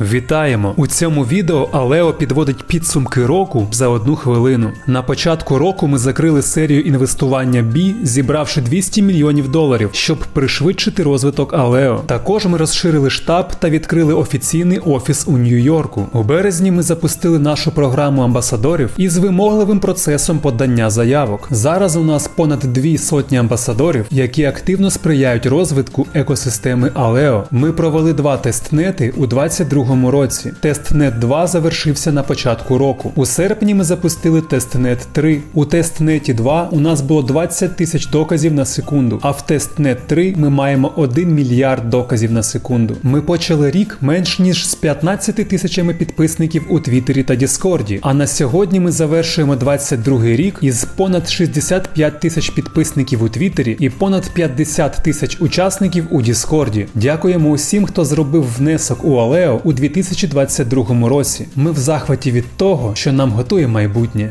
Вітаємо! У цьому відео Алео підводить підсумки року за одну хвилину. На початку року ми закрили серію інвестування B, зібравши 200 мільйонів доларів, щоб пришвидшити розвиток Алео. Також ми розширили штаб та відкрили офіційний офіс у Нью-Йорку. У березні ми запустили нашу програму амбасадорів із вимогливим процесом подання заявок. Зараз у нас понад дві сотні амбасадорів, які активно сприяють розвитку екосистеми Алео. Ми провели два тестнети у 22 році. Тестнет 2 завершився на початку року. У серпні ми запустили тестнет 3. У тестнеті 2 у нас було 20 тисяч доказів на секунду, а в тестнет 3 ми маємо 1 мільярд доказів на секунду. Ми почали рік менш ніж з 15 тисячами підписників у Твіттері та Діскорді. А на сьогодні ми завершуємо 22 рік із понад 65 тисяч підписників у Твіттері і понад 50 тисяч учасників у Діскорді. Дякуємо усім, хто зробив внесок у Алео у 2022 році. Ми в захваті від того, що нам готує майбутнє.